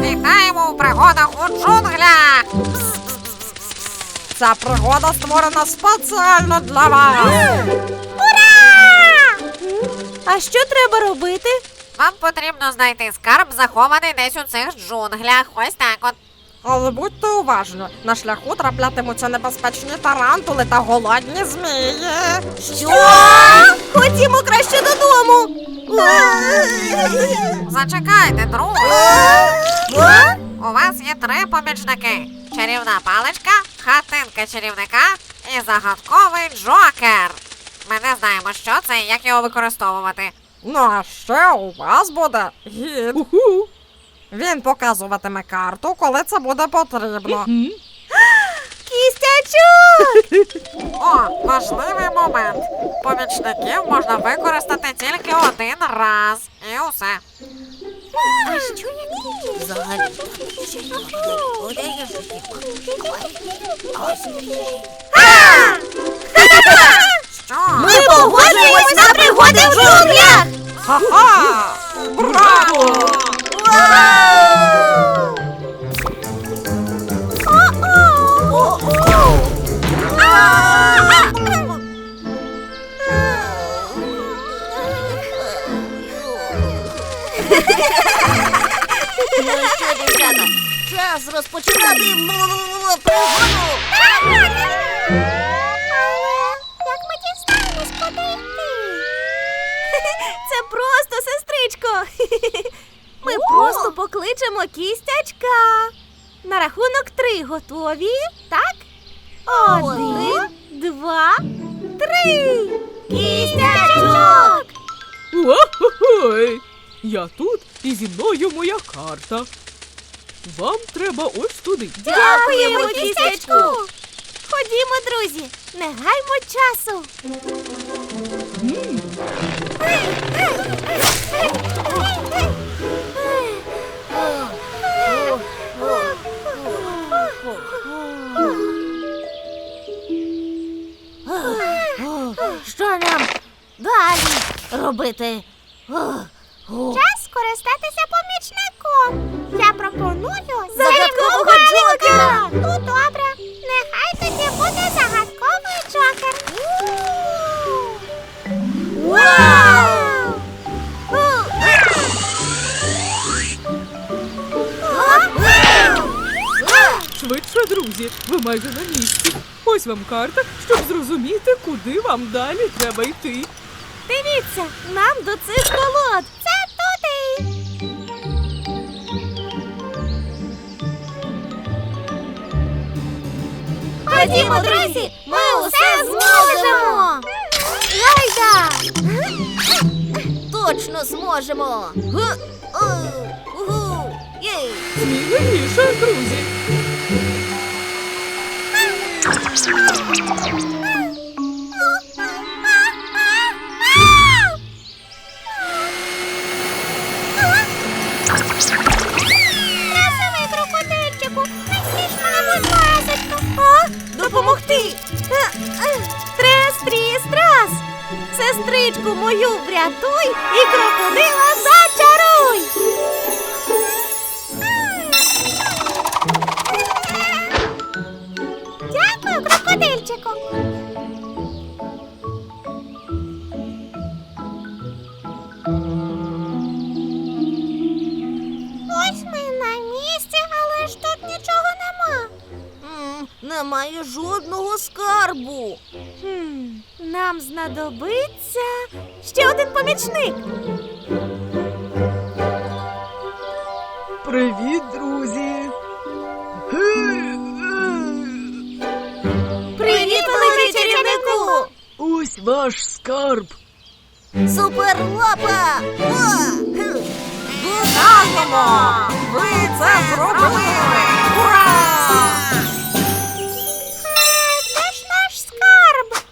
Вітаємо у пригодах у джунглях! Ця пригода створена спеціально для вас! А що треба робити? Вам потрібно знайти скарб, захований десь у цих джунглях. Ось так от. Але будьте уважні, на шляху траплятимуться небезпечні тарантули та голодні змії. Що? Ходімо краще додому. Зачекайте, друзі. У вас є три помічники: чарівна паличка, хатинка чарівника і загадковий джокер. Ми не знаємо, що це і як його використовувати. Ну а ще у вас буде гід. Він показуватиме карту, коли це буде потрібно. Кістячок! О, важливий момент. Помічників можна використати тільки один раз. І усе. А що я Взагалі. Що? Ми погоджуємось на пригоди в джунглях! Ха-ха! Браво! Ну що, дівчата, час розпочинати пригоду! Як ми дізнаємось, куди йти? Це просто, сестричко. Просто покличемо кістячка. На рахунок три готові, так? Один, два, три. Кістячок! Ой, я тут і зі мною моя карта. Вам треба ось туди. Дякуємо, кістячку! Ходімо, друзі, не гаймо часу. Що робити? Час скористатися помічником. Я пропоную Загадкового джокера! Ну добре, нехай тоді буде загадковий джокер. Вау! Швидше, друзі, ви майже на місці. Ось вам карта, щоб зрозуміти, куди вам далі треба йти. Дивіться, нам до цих колод. Це туди. Ходімо, друзі, ми усе зможемо. Гайда! Точно зможемо. Гу, у, єй. Сміливіше, друзі. Допомогти. Е, е, Трес, тріс, трас. Сестричку мою врятуй і крокодила помічник. Привіт, друзі. Привіт, великий чарівнику! Ось ваш скарб. Суперлапа! Вітаємо! Ви це зробили! Ура! Ж наш скарб?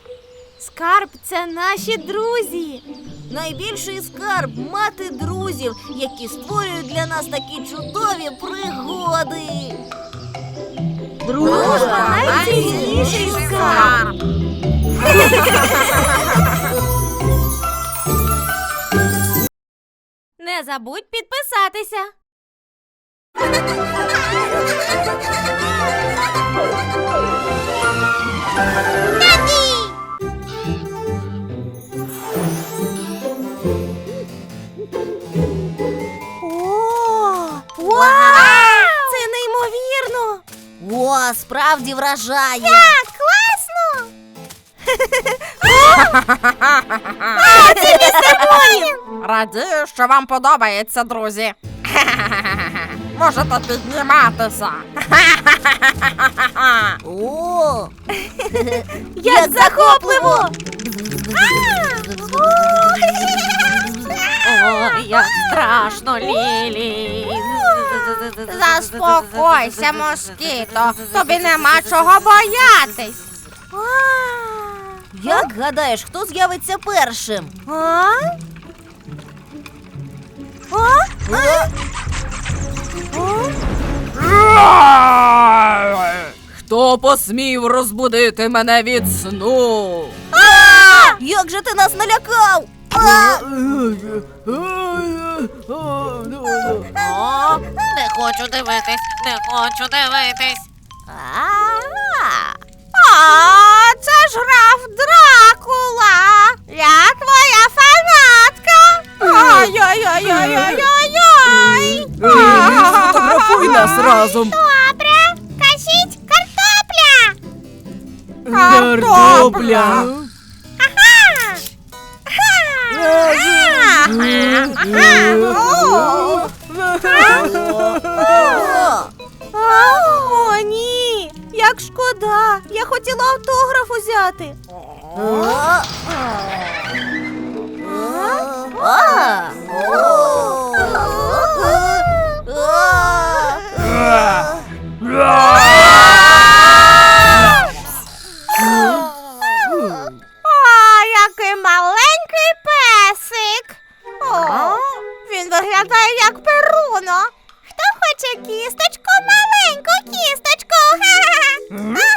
Скарб це наші друзі. Найбільший скарб мати друзів, які створюють для нас такі чудові пригоди. Дружба найцінніший скарб. Не забудь підписатися. О, Справді вражає! Так, класно! Радію, що вам подобається, друзі. Можете підніматися. О! Як захопливо! Ой, як страшно, Лілі. Заспокойся, москіто. Тобі нема чого боятись. Як гадаєш, хто з'явиться першим? А? А? Хто посмів розбудити мене від сну? Як же ти нас налякав? А! О, не хочу дивитись, не хочу дивитись. А! О, це ж граф Дракула. Я твоя фанатка. Ой-ой-ой-ой-ой-ой. Ей, Сфотографуй нас разом. Добре, кажіть картопля. Картопля. О, узяти. О, який маленький песик. О, він виглядає як перуно. Хто хоче кісточку, маленьку кісточку? Е,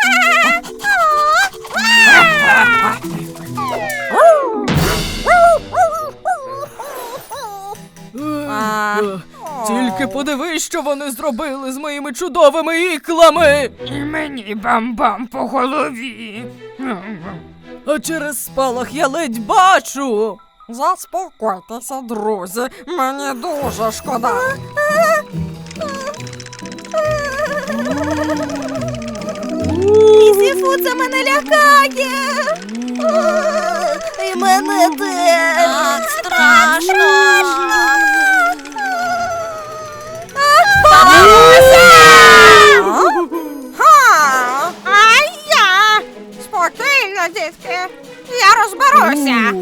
Тільки подивись, що вони зробили з моїми чудовими іклами. І мені бам-бам по голові. А через спалах я ледь бачу. Заспокойтеся, друзі, мені дуже шкода. Місіфу, це мене лякає. І мене теж. Страшно. Дітки. Я розберуся.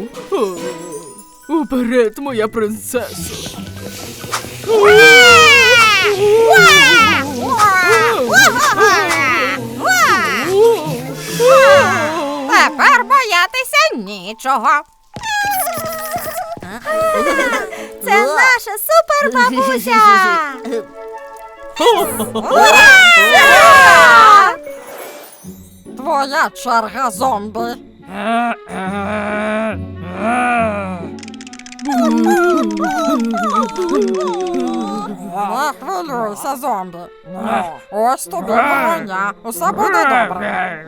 Уперед, моя принцесо. Тепер боятися нічого. Це наша супер бабуся. Твоя черга зомбі. Не хвилюйся, зомбі. Ось тобі броня. Усе буде добре.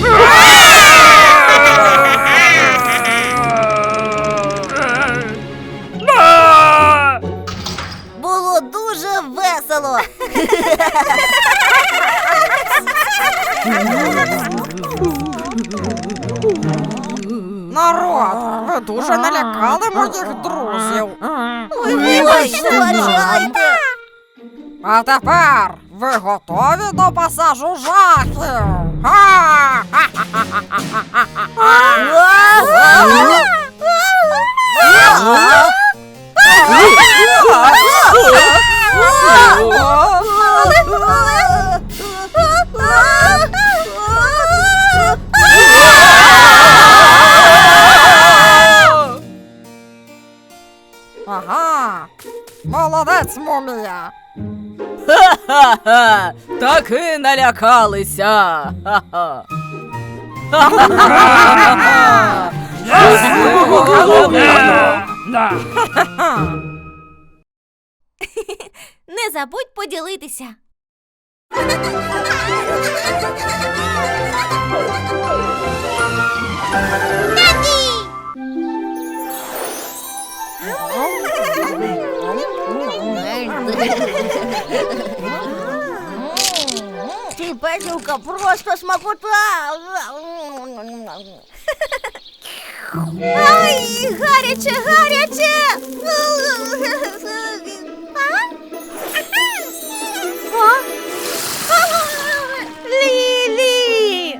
Було дуже налякали моїх друзів. Ви Вибачте. А тепер ви готові до пасажу жахів? Ха! Таки налякалися. Ха-ха. Ха-ха-ха! Не забудь поділитися. Ти печивка просто смакота. Ай, гаряче, гаряче. А? Лілі!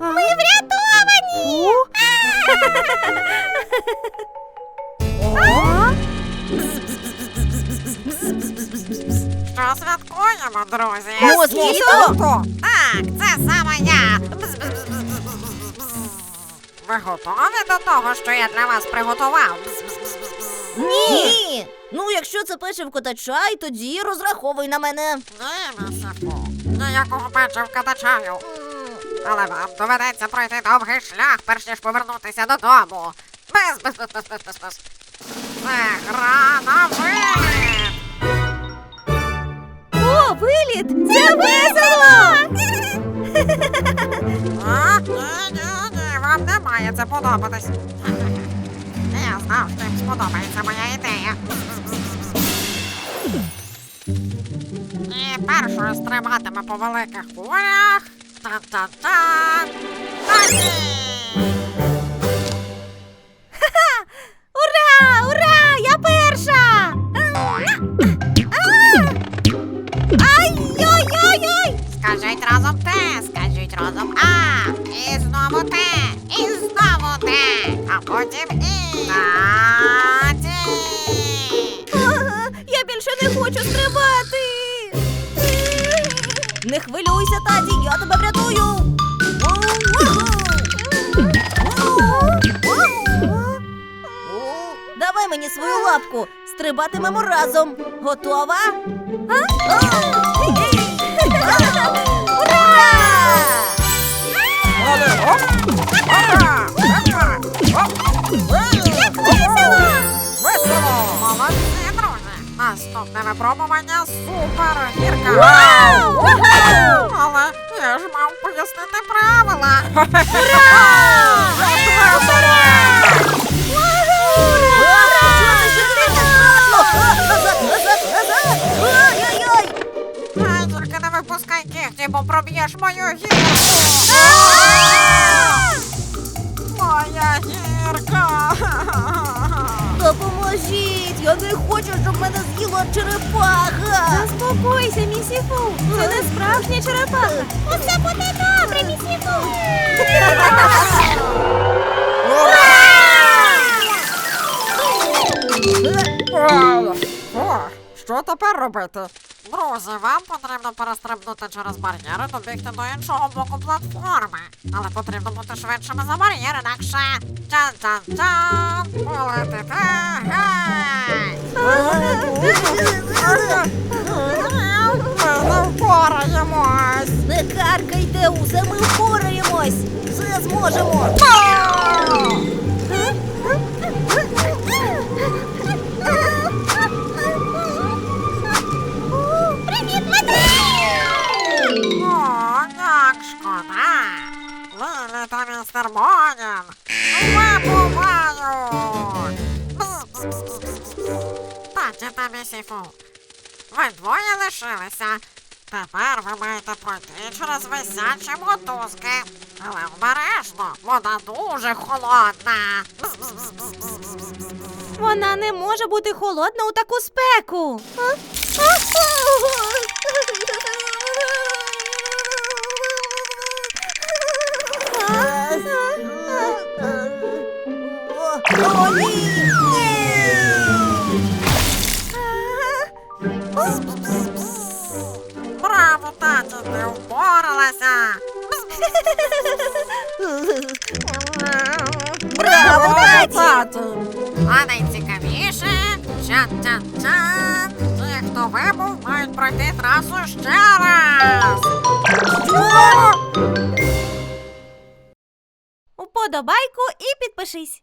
Ми врятовані! Що святкуємо, друзі? Москіто! Так, це саме я. Ви готові до того, що я для вас приготував? Ні! Ну, якщо це печивко та чай, тоді розраховуй на мене. Ні, місяку. Ніякого печивка та чаю. Але вам доведеться пройти довгий шлях, перш ніж повернутися додому. Без без без без без без без. Це гра на виліт. О, виліт! Це весело! А? Ні, ні, ні, вам не має це подобатись. Я знав, сподобається моя ідея. І першою стрибатиме по великих хвилях. Та-та-та. Тані! Не хвилюйся, таті, я тебе врятую. Давай мені свою лапку. Стрибатимемо разом. Готова? Ура! Наступне випробування супер гірка! Вау! Вау! Але я ж мав пояснити правила! Ай, тільки не випускай кігті, бо проб'єш мою гірку! Моя гірка! Допоможіть! Я не хочу, щоб мене з'їла черепаха! Заспокойся, місіфу! Це не справжня черепаха! Усе буде добре, місіфу! Що тепер робити? Друзі, вам потрібно перестрибнути через бар'єр і добігти до іншого боку платформи. Але потрібно бути швидшими за бар'єр, інакше тян-тян-тян, полетите гей! Ми не впораємось! Не каркайте, усе ми впораємось! Все зможемо! Монін вибувають! Та місіфу, ви двоє лишилися. Тепер ви маєте пройти через висячі мотузки. Але обережно, вода дуже холодна. Вона не може бути холодна у таку спеку. О, ні! Браво, таті, ти впоралася! Браво, таті! А найцікавіше чан-чан-чан! Ті, хто вибув, мають пройти трасу ще раз! Уподобайку і підпишись.